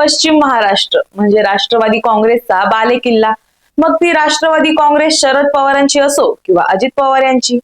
पश्चिम महाराष्ट्र म्हणजे राष्ट्रवादी काँग्रेसचा बालेकिल्ला. मग ती राष्ट्रवादी काँग्रेस शरद पवारांची असो किंवा अजित पवार यांची.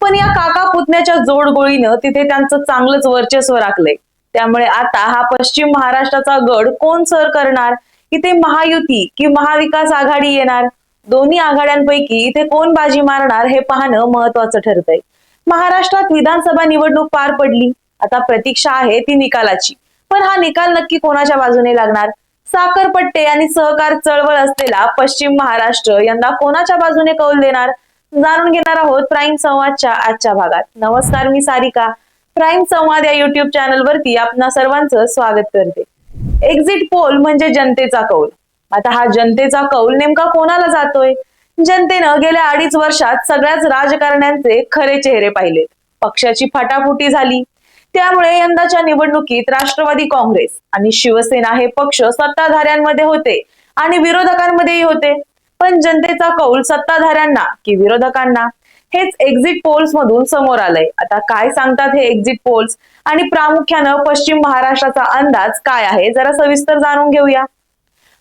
पण या काका पुतण्याच्या जोडगोळीनं तिथे त्यांचं चांगलंच वर्चस्व राखलंय. त्यामुळे आता हा पश्चिम महाराष्ट्राचा गड कोण सर करणार? इथे महायुती कि महाविकास आघाडी येणार? दोन्ही आघाड्यांपैकी इथे कोण बाजी मारणार हे पाहणं महत्वाचं ठरतंय. महाराष्ट्रात विधानसभा निवडणूक पार पडली. आता प्रतीक्षा आहे ती निकालाची. पण हा निकाल नक्की कोणाच्या बाजूने लागणार? साखरपट्टे आणि सहकार चळवळ असलेला पश्चिम महाराष्ट्र यंदा कोणाच्या बाजूने कौल देणार? जाणून घेणार आहोत प्राईम संवादच्या आजच्या भागात. नमस्कार मी सारिका. प्राईम संवाद या युट्यूब चॅनल वरती आपणा सर्वांचं स्वागत करते. एक्झिट पोल म्हणजे जनतेचा कौल. आता हा जनतेचा कौल नेमका कोणाला जातोय? जनतेनं गेल्या अडीच वर्षात सगळ्याच राजकारण्यांचे खरे चेहरे पाहिलेत. पक्षाची फटाफुटी झाली. त्यामुळे यंदाच्या निवडणुकीत राष्ट्रवादी काँग्रेस आणि शिवसेना हे पक्ष सत्ताधाऱ्यांमध्ये होते आणि विरोधकांमध्येही होते. पण जनतेचा कौल सत्ताधाऱ्यांना की विरोधकांना? हेच एक्झिट पोल्स मधून समोर आलंय. आता काय सांगतात हे एक्झिट पोल्स आणि प्रामुख्यानं पश्चिम महाराष्ट्राचा अंदाज काय आहे? जरा सविस्तर जाणून घेऊया.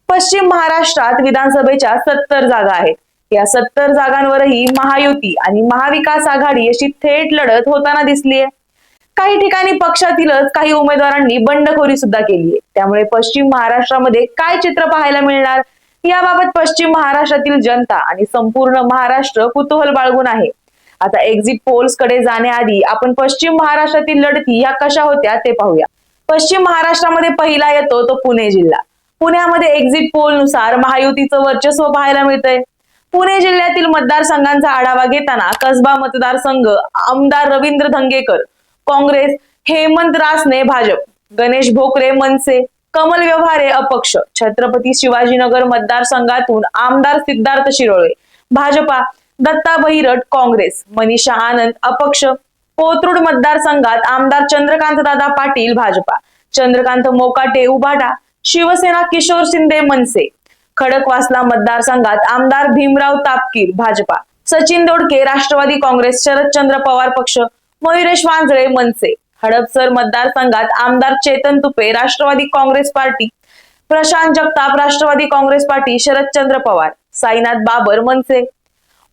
पश्चिम महाराष्ट्रात विधानसभेच्या सत्तर जागा आहेत. या सत्तर जागांवरही महायुती आणि महाविकास आघाडी अशी थेट लढत होताना दिसलीये. काही ठिकाणी पक्षातीलच काही उमेदवारांनी बंडखोरी सुद्धा केली आहे. त्यामुळे पश्चिम महाराष्ट्रामध्ये काय चित्र पाहायला मिळणार? याबाबत पश्चिम महाराष्ट्रातील जनता आणि संपूर्ण महाराष्ट्र कुतूहल बाळगून आहे. आता एक्झिट पोल्सकडे जाण्याआधी आपण पश्चिम महाराष्ट्रातील लढती या कशा होत्या ते पाहूया. पश्चिम महाराष्ट्रामध्ये पहिला येतो तो पुणे जिल्हा. पुण्यामध्ये एक्झिट पोलनुसार महायुतीचं वर्चस्व पाहायला मिळतंय. पुणे जिल्ह्यातील मतदारसंघांचा आढावा घेताना कसबा मतदारसंघ आमदार रवींद्र धंगेकर काँग्रेस हेमंत रासने भाजप गणेश भोकरे मनसे कमल व्यवहारे अपक्ष छत्रपती शिवाजीनगर मतदारसंघातून आमदार सिद्धार्थ शिरोळे भाजपा दत्ता बहिरट काँग्रेस मनीषा आनंद अपक्ष कोथरूड मतदारसंघात आमदार चंद्रकांत दादा पाटील भाजपा चंद्रकांत मोकाटे उभाटा शिवसेना किशोर शिंदे मनसे खडकवासला मतदारसंघात आमदार भीमराव तापकीर भाजपा सचिन दोडके राष्ट्रवादी काँग्रेस शरदचंद्र पवार पक्ष मयुरेश वांजळे मनसे. हडपसर मतदारसंघात आमदार चेतन तुपे राष्ट्रवादी काँग्रेस पार्टी. प्रशांत जगताप राष्ट्रवादी काँग्रेस पार्टी शरदचंद्र पवार. साईनाथ बाबर मनसे.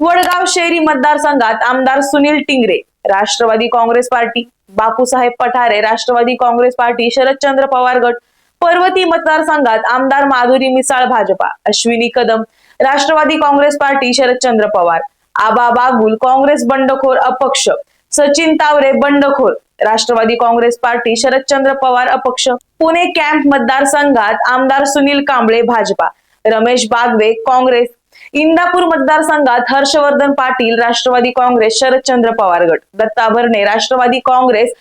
वडगाव शेरी मतदारसंघात आमदार सुनील टिंगरे राष्ट्रवादी काँग्रेस पार्टी. बापूसाहेब पठारे राष्ट्रवादी काँग्रेस पार्टी शरदचंद्र पवार गट. पर्वती मतदारसंघात आमदार माधुरी मिसाळ भाजपा. अश्विनी कदम राष्ट्रवादी काँग्रेस पार्टी शरदचंद्र पवार. आबा बागुल काँग्रेस बंडखोर अपक्ष. सचिन तावरे बंडखोर. राष्ट्रवादी काँग्रेस पार्टी शरदचंद्र पवार अपक्ष. पुणे कॅम्प मतदारसंघात आमदार सुनील कांबळे भाजपा. रमेश बागवे काँग्रेस. इंदापूर मतदारसंघात हर्षवर्धन पाटील राष्ट्रवादी काँग्रेस शरदचंद्र पवार गट. दत्ता भरणे राष्ट्रवादी काँग्रेस.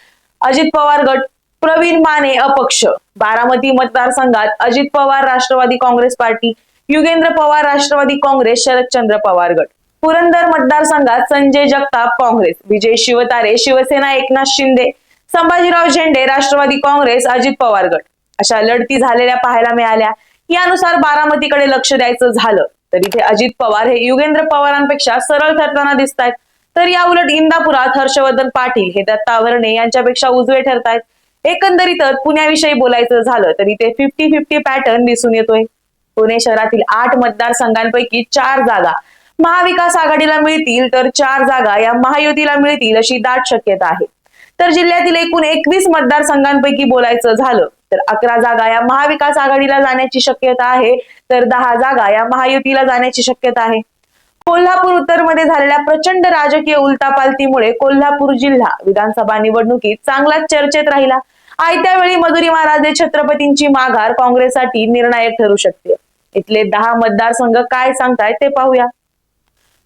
अजित पवार गट प्रवीण माने अपक्ष. बारामती मतदारसंघात Ajit Pawar Rashtrawadi Congress party. Yugendra Pawar Rashtrawadi Congress Sharadchandra Pawar गट. पुरंदर मतदारसंघात संजय जगताप काँग्रेस विजय शिवतारे शिवसेना एकनाथ शिंदे संभाजीराव झेंडे राष्ट्रवादी काँग्रेस अजित पवार गट. अशा लढती झालेल्या पाहायला मिळाल्या. यानुसार बारामतीकडे लक्ष द्यायचं झालं. तर इथे अजित पवार हे युगेंद्र पवारांपेक्षा सरळ ठरताना दिसत आहेत तर या उलट इंदापुरात हर्षवर्धन पाटील हे दत्ता आवरणे यांच्यापेक्षा उजवे ठरतायत. एकंदरीतच पुण्याविषयी बोलायचं झालं तर इथे फिफ्टी फिफ्टी पॅटर्न दिसून येतोय. पुणे शहरातील आठ मतदारसंघांपैकी चार जागा महाविकास आघाडीला मिळतील तर चार जागा या महायुतीला मिळतील अशी दाट शक्यता आहे. तर जिल्ह्यातील एकूण एकवीस मतदारसंघांपैकी बोलायचं झालं तर अकरा जागा या महाविकास आघाडीला जाण्याची शक्यता आहे तर दहा जागा या महायुतीला जाण्याची शक्यता आहे. कोल्हापूर उत्तरमध्ये झालेल्या प्रचंड राजकीय उलतापालतीमुळे कोल्हापूर जिल्हा विधानसभा निवडणुकीत चांगलाच चर्चेत राहिला. आयत्या वेळी मधुरी महाराजे छत्रपतींची माघार काँग्रेससाठी निर्णायक ठरू शकते. इथले दहा मतदारसंघ काय सांगतायत ते पाहूया.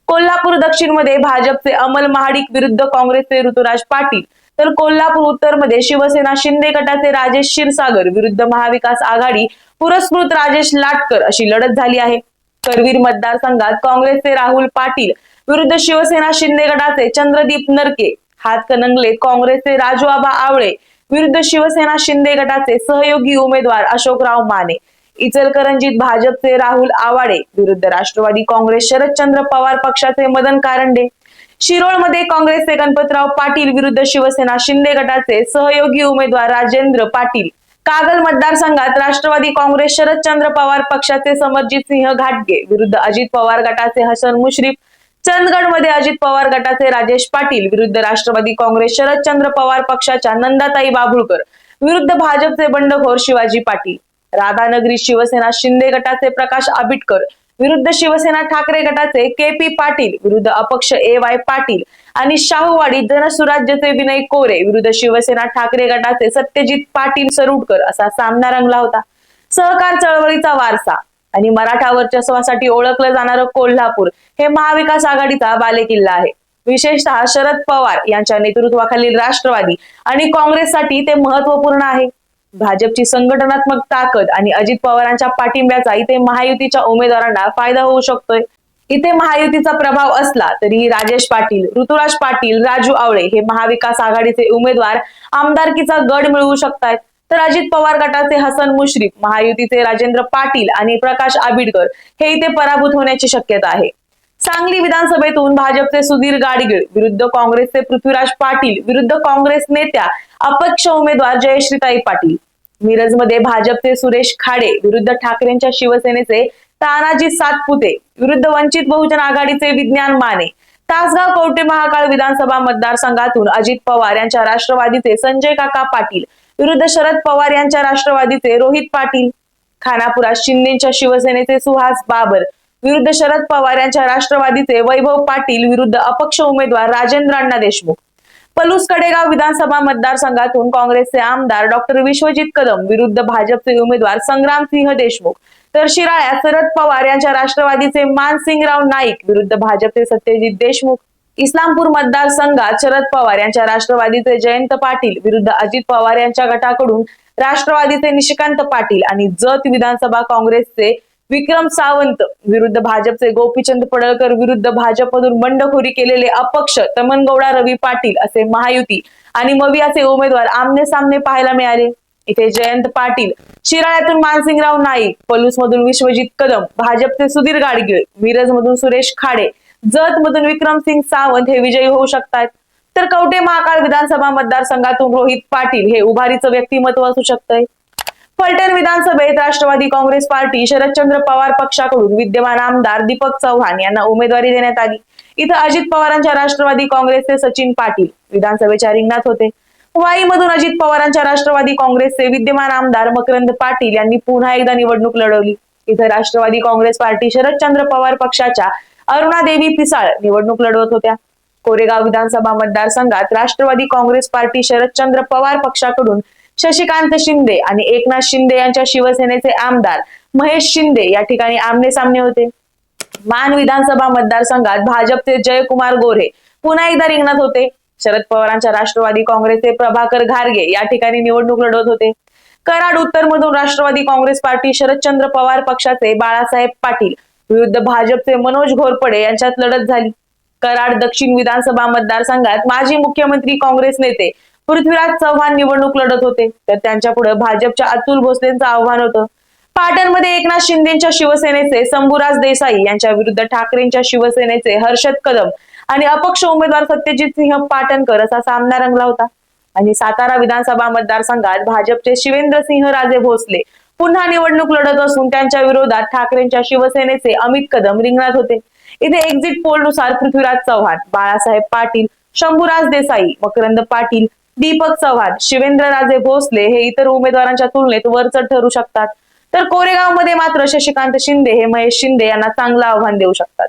कोल्हापूर दक्षिणमध्ये भाजपचे अमल महाडिक विरुद्ध काँग्रेसचे ऋतुराज पाटील. तर कोल्हापूर उत्तरमध्ये शिवसेना शिंदे गटाचे राजेश क्षीरसागर विरुद्ध महाविकास आघाडी पुरस्कृत राजेश लाटकर अशी लढत झाली आहे. करवीर मतदारसंघात काँग्रेसचे राहुल पाटील विरुद्ध शिवसेना शिंदे गटाचे चंद्रदीप नरके हातकणंगले काँग्रेसचे राजूआबा आवळे विरुद्ध शिवसेना शिंदे गटाचे सहयोगी उमेदवार अशोकराव माने. इचलकरंजीत भाजपचे राहुल आवाडे विरुद्ध राष्ट्रवादी काँग्रेस शरदचंद्र पवार पक्षाचे मदन कारंडे. शिरोळमध्ये काँग्रेसचे गणपतराव पाटील विरुद्ध शिवसेना शिंदे गटाचे सहयोगी उमेदवार राजेंद्र पाटील. कागल मतदारसंघात राष्ट्रवादी काँग्रेस शरदचंद्र पवार पक्षाचे समरजित सिंह घाटगे विरुद्ध अजित पवार गटाचे हसन मुश्रीफ. चंदगडमध्ये अजित पवार गटाचे राजेश पाटील विरुद्ध राष्ट्रवादी काँग्रेस शरदचंद्र पवार पक्षाच्या नंदाताई बाभुळकर. विरुद्ध भाजपचे बंडखोर शिवाजी पाटील. राधानगरी शिवसेना शिंदे गटाचे प्रकाश आबिटकर विरुद्ध शिवसेना ठाकरे गटाचे के पी पाटील विरुद्ध अपक्ष ए वाय पाटील आणि शाहूवाडी जनसुराज्यचे विनय कोरे विरुद्ध शिवसेना ठाकरे गटाचे सत्यजित पाटील सरुडकर असा सामना रंगला होता. सहकार चळवळीचा वारसा आणि मराठा वर्चस्वासाठी ओळखलं जाणारं कोल्हापूर हे महाविकास आघाडीचा बालेकिल्ला आहे. विशेषतः शरद पवार यांच्या नेतृत्वाखालील राष्ट्रवादी आणि काँग्रेससाठी ते महत्त्वपूर्ण आहे. भाजपची संघटनात्मक ताकद आणि अजित पवारांच्या पाठिंब्याचा इथे महायुतीच्या उमेदवारांना फायदा होऊ शकतोय. इथे महायुतीचा प्रभाव असला तरीही राजेश पाटील ऋतुराज पाटील राजू आवळे हे महाविकास आघाडीचे उमेदवार आमदारकीचा गड मिळवू शकतात तर अजित पवार गटाचे हसन मुश्रीफ महायुतीचे राजेंद्र पाटील आणि प्रकाश आबिडकर हे इथे पराभूत होण्याची शक्यता आहे. सांगली विधानसभेतून भाजपचे सुधीर गाडगीळ विरुद्ध काँग्रेसचे पृथ्वीराज पाटील विरुद्ध काँग्रेस नेत्या अपक्ष उमेदवार जयश्रीताई पाटील. मिरजमध्ये भाजपचे सुरेश खाडे विरुद्ध ठाकरेंच्या शिवसेनेचे तानाजी सातपुते विरुद्ध वंचित बहुजन आघाडीचे विज्ञान माने. तासगाव कवटे महाकाळ विधानसभा मतदारसंघातून अजित पवार यांच्या राष्ट्रवादीचे संजय काका पाटील विरुद्ध शरद पवार यांच्या राष्ट्रवादीचे रोहित पाटील. खानापुरात शिंदेच्या शिवसेनेचे सुहास बाबर विरुद्ध शरद पवार यांच्या राष्ट्रवादीचे वैभव पाटील विरुद्ध अपक्ष उमेदवार राजेंद्र अण्णा देशमुख. पलूस कडेगाव विधानसभा मतदारसंघातून काँग्रेसचे आमदार डॉक्टर विश्वजित कदम विरुद्ध भाजपचे उमेदवार संग्राम सिंह देशमुख. तर शिराळ्यात शरद पवार यांच्या राष्ट्रवादीचे मानसिंगराव नाईक विरुद्ध भाजपचे सत्यजित देशमुख. इस्लामपूर मतदारसंघात शरद पवार यांच्या राष्ट्रवादीचे जयंत पाटील विरुद्ध अजित पवार यांच्या गटाकडून राष्ट्रवादीचे निशिकांत पाटील आणि जत विधानसभा काँग्रेसचे विक्रम सावंत विरुद्ध भाजपचे गोपीचंद पडळकर विरुद्ध भाजपमधून बंडखोरी केलेले अपक्ष तमनगौडा रवी पाटील असे महायुती आणि मवियाचे उमेदवार आमने सामने पाहायला मिळाले. इथे जयंत पाटील शिराळ्यातून मानसिंगराव नाईक पलूस मधून विश्वजित कदम भाजपचे सुधीर गाडगीळ मिरज मधून सुरेश खाडे जत मधून विक्रमसिंग सावंत हे विजयी होऊ शकतात. तर कवटे महाकाळ विधानसभा मतदारसंघातून रोहित पाटील हे उभारीचं व्यक्तिमत्व असू शकतंय. फलटण विधानसभेत राष्ट्रवादी काँग्रेस पार्टी शरदचंद्र पवार पक्षाकडून विद्यमान आमदार दीपक चव्हाण यांना उमेदवारी देण्यात आली. इथं अजित पवारांच्या राष्ट्रवादी काँग्रेसचे सचिन पाटील विधानसभेच्या रिंगणात होते. वाईमधून अजित पवारांच्या राष्ट्रवादी काँग्रेसचे विद्यमान आमदार मकरंद पाटील यांनी पुन्हा एकदा निवडणूक लढवली. इथं राष्ट्रवादी काँग्रेस पार्टी शरदचंद्र पवार पक्षाच्या अरुणादेवी पिसाळ निवडणूक लढवत होत्या. कोरेगाव विधानसभा मतदारसंघात राष्ट्रवादी काँग्रेस पार्टी शरदचंद्र पवार पक्षाकडून शशिकांत शिंदे आणि एकनाथ शिंदे यांच्या शिवसेनेचे आमदार महेश शिंदे या ठिकाणी आमने सामने होते. मान विधानसभा मतदारसंघात भाजपचे जयकुमार गोरे पुन्हा एकदा रिंगणात होते. शरद पवारांच्या राष्ट्रवादी काँग्रेसचे प्रभाकर घारगे या ठिकाणी निवडणूक लढवत होते. कराड उत्तर मधून राष्ट्रवादी काँग्रेस पार्टी शरदचंद्र पवार पक्षाचे बाळासाहेब पाटील विरुद्ध भाजपचे मनोज घोरपडे यांच्यात लढत झाली. कराड दक्षिण विधानसभा मतदारसंघात माजी मुख्यमंत्री काँग्रेस नेते पृथ्वीराज चव्हाण निवडणूक लढत होते. तर त्यांच्या पुढे भाजपच्या अतुल भोसलेंचं आव्हान होतं. पाटणमध्ये एकनाथ शिंदेच्या शिवसेनेचे शंभूराज देसाई यांच्या विरुद्ध ठाकरेंच्या शिवसेनेचे हर्षद कदम आणि अपक्ष उमेदवार सत्यजित सिंह पाटणकर असा सामना रंगला होता. आणि सातारा विधानसभा मतदारसंघात भाजपचे शिवेंद्र सिंह राजे भोसले पुन्हा निवडणूक लढत असून त्यांच्या विरोधात ठाकरेंच्या शिवसेनेचे अमित कदम रिंगणात होते. इथे एक्झिट पोलनुसार पृथ्वीराज चव्हाण बाळासाहेब पाटील शंभूराज देसाई मकरंद पाटील दीपक चव्हाण शिवेंद्रराजे भोसले हे इतर उमेदवारांच्या तुलनेत वरचढ ठरू शकतात. तर कोरेगावमध्ये मात्र शशिकांत शिंदे हे महेश शिंदे यांना चांगलं आव्हान देऊ शकतात.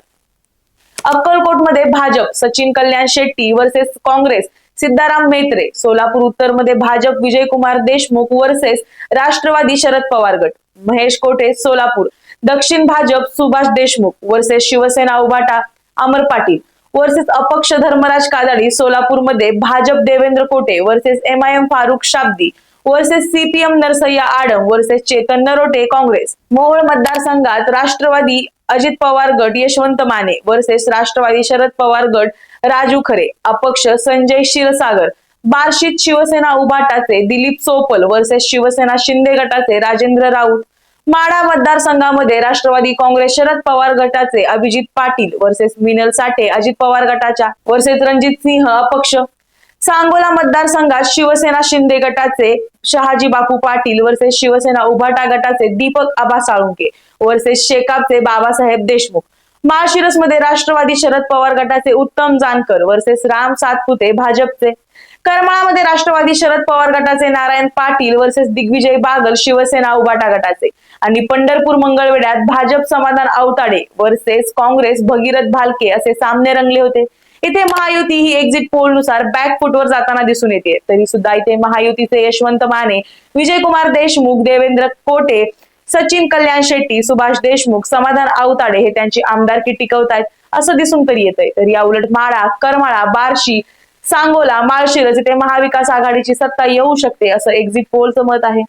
अक्कलकोटमध्ये भाजप सचिन कल्याण शेट्टी वर्सेस काँग्रेस सिद्धाराम मेत्रे सोलापूर उत्तरमध्ये भाजप विजयकुमार देशमुख वर्सेस राष्ट्रवादी शरद पवार गट महेश कोठे सोलापूर दक्षिण भाजप सुभाष देशमुख वर्सेस शिवसेना उभाटा अमर पाटील. वर्सेस अपक्ष धर्मराज कादाडी सोलापूरमध्ये Bhajap Devendra Kothe versus M I M Farukh Shabdi versus CPM Narsayya Adam versus Chetan Narote Congress. Mohol मतदारसंघात राष्ट्रवादी अजित पवार गट यशवंत माने वर्सेस राष्ट्रवादी शरद पवार गट राजू खरे अपक्ष संजय क्षीरसागर बार्शीत शिवसेना उभाटाचे दिलीप चोपल वर्सेस शिवसेना शिंदे गटाचे राजेंद्र राऊत माडा मतदारसंघामध्ये राष्ट्रवादी काँग्रेस शरद पवार गटाचे अभिजित पाटील वर्सेस मिनल साठे अजित पवार गटाच्या वर्सेस रणजित सिंह अपक्ष. सांगोला मतदारसंघात शिवसेना शिंदे गटाचे शहाजी बापू पाटील वर्सेस शिवसेना उभाटा गटाचे दीपक आबा साळुंके वर्सेस शेकापचे बाबासाहेब देशमुख. महाशिरसमध्ये राष्ट्रवादी शरद पवार गटाचे उत्तम जानकर वर्सेस राम सातपुते भाजपचे. करमाळामध्ये राष्ट्रवादी शरद पवार गटाचे नारायण पाटील वर्सेस दिग्विजय बागल शिवसेना उबाटा गटाचे. आणि पंढरपूर मंगळवेड्यात भाजप समाधान आवताडे वर्सेस काँग्रेस भगीरथ भालके असे सामने रंगले होते. इथे महायुती ही एक्झिट पोलनुसार बॅकफुटवर जाताना दिसून येते. तरी सुद्धा इथे महायुतीचे यशवंत माने विजयकुमार देशमुख देवेंद्र कोटे सचिन कल्याण शेट्टी सुभाष देशमुख समाधान आवताडे हे त्यांची आमदारकी टिकवतायत असं दिसून तरी येतंय. तर या उलट माळा करमाळा बार्शी सांगोला माळशिरस इथे महाविकास आघाडीची सत्ता येऊ शकते असं एक्झिट पोलचं मत आहे.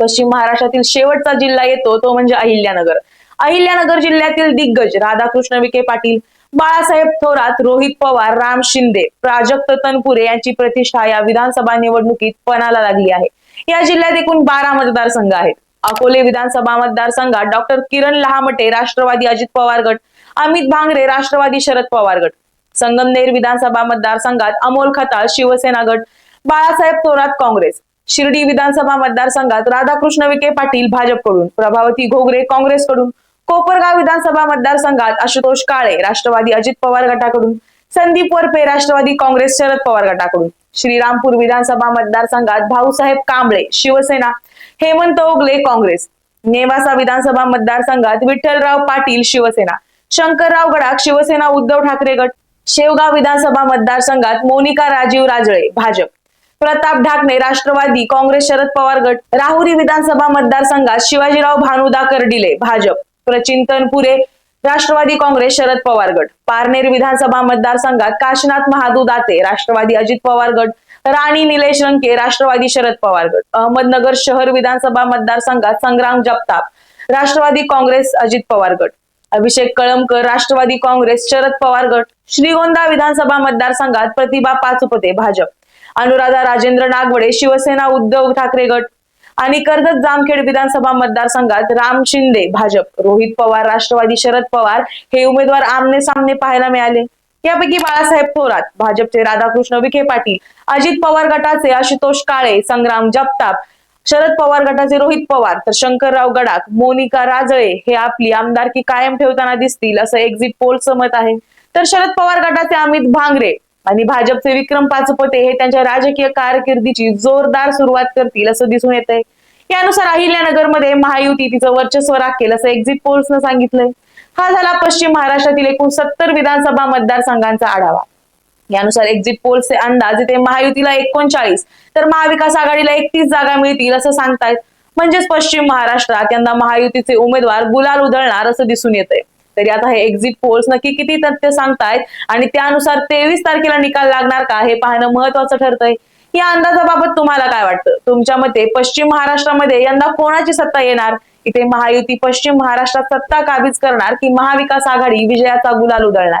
पश्चिम महाराष्ट्रातील शेवटचा जिल्हा येतो तो म्हणजे अहिल्यानगर. अहिल्यानगर जिल्ह्यातील दिग्गज राधाकृष्ण विखे पाटील बाळासाहेब थोरात रोहित पवार राम शिंदे प्राजक्त तनपुरे यांची प्रतिष्ठा या विधानसभा निवडणुकीत पणाला लागली आहे. या जिल्ह्यात एकूण बारा मतदारसंघ आहेत. अकोले विधानसभा मतदारसंघात डॉक्टर किरण लहामटे राष्ट्रवादी अजित पवार गट अमित भांगरे राष्ट्रवादी शरद पवार गट. संगमनेर विधानसभा मतदारसंघात अमोल खताळ शिवसेना गट बाळासाहेब थोरात काँग्रेस. शिर्डी विधानसभा मतदारसंघात राधाकृष्ण विखे पाटील भाजपकडून प्रभावती घोगरे काँग्रेसकडून कोपरगाव विधानसभा मतदारसंघात आशुतोष काळे राष्ट्रवादी अजित पवार गटाकडून संदीप वरपे राष्ट्रवादी काँग्रेस शरद पवार गटाकडून. श्रीरामपूर विधानसभा मतदारसंघात भाऊसाहेब कांबळे शिवसेना हेमंत ओगले काँग्रेस. नेवासा विधानसभा मतदारसंघात विठ्ठलराव पाटील शिवसेना. शंकरराव गडाख शिवसेना उद्धव ठाकरे गट शेवगाव विधानसभा मतदारसंघात मोनिका राजीव राजळे भाजप. प्रताप ढाकणे राष्ट्रवादी काँग्रेस शरद पवार गट राहुरी विधानसभा मतदारसंघात शिवाजीराव भानुदा कर्डिले भाजप. प्रचिंतनपुरे राष्ट्रवादी काँग्रेस शरद पवार गट. पारनेर विधानसभा मतदारसंघात काशनाथ महादू दाते राष्ट्रवादी अजित पवार गट. राणी निलेश रंके राष्ट्रवादी शरद पवार गट. अहमदनगर शहर विधानसभा मतदारसंघात संग्राम जगताप राष्ट्रवादी काँग्रेस अजित पवार गट. अभिषेक कळमकर राष्ट्रवादी काँग्रेस शरद पवार गट श्रीगोंदा विधानसभा मतदारसंघात प्रतिभा पाचपते भाजप. अनुराधा राजेंद्र नागवडे शिवसेना उद्धव ठाकरे गट आणि कर्जत जामखेड विधानसभा मतदारसंघात राम शिंदे भाजप. रोहित पवार राष्ट्रवादी शरद पवार हे उमेदवार आमने सामने पाहायला मिळाले. यापैकी बाळासाहेब थोरात भाजपचे राधाकृष्ण विखे पाटील अजित पवार गटाचे आशुतोष काळे संग्राम जगताप शरद पवार गटाचे रोहित पवार तर शंकरराव गडाख मोनिका राजळे हे आपली आमदारकी कायम ठेवताना दिसतील असं एक्झिट पोलचं मत आहे. तर शरद पवार गटाचे अमित भांगरे आणि भाजपचे विक्रम पाचपुते हे त्यांच्या राजकीय कारकिर्दीची जोरदार सुरुवात करतील असं दिसून येत आहे यानुसार अहिल्यानगरमध्ये महायुती तिचं वर्चस्व राखेल असं एक्झिट पोल्सनं सांगितलंय. हा झाला पश्चिम महाराष्ट्रातील एकूण सत्तर विधानसभा मतदारसंघांचा आढावा. यानुसार एक्झिट पोलचे अंदाज इथे महायुतीला एकोणचाळीस तर महाविकास आघाडीला एकतीस जागा मिळतील असं सांगतायत. म्हणजेच पश्चिम महाराष्ट्रात यंदा महायुतीचे उमेदवार गुलाल उधळणार असं दिसून येतंय. तरी आता हे एक्झिट पोल्स नक्की किती तथ्य सांगतायत आणि त्यानुसार तेवीस तारखेला निकाल लागणार का हे पाहणं महत्वाचं ठरतंय. या अंदाजाबाबत तुम्हाला काय वाटतं? तुमच्या मते पश्चिम महाराष्ट्रामध्ये यंदा कोणाची सत्ता येणार? इथे महायुती पश्चिम महाराष्ट्रात सत्ता काबीज करणार की महाविकास आघाडी विजयाचा गुलाल उधळणार?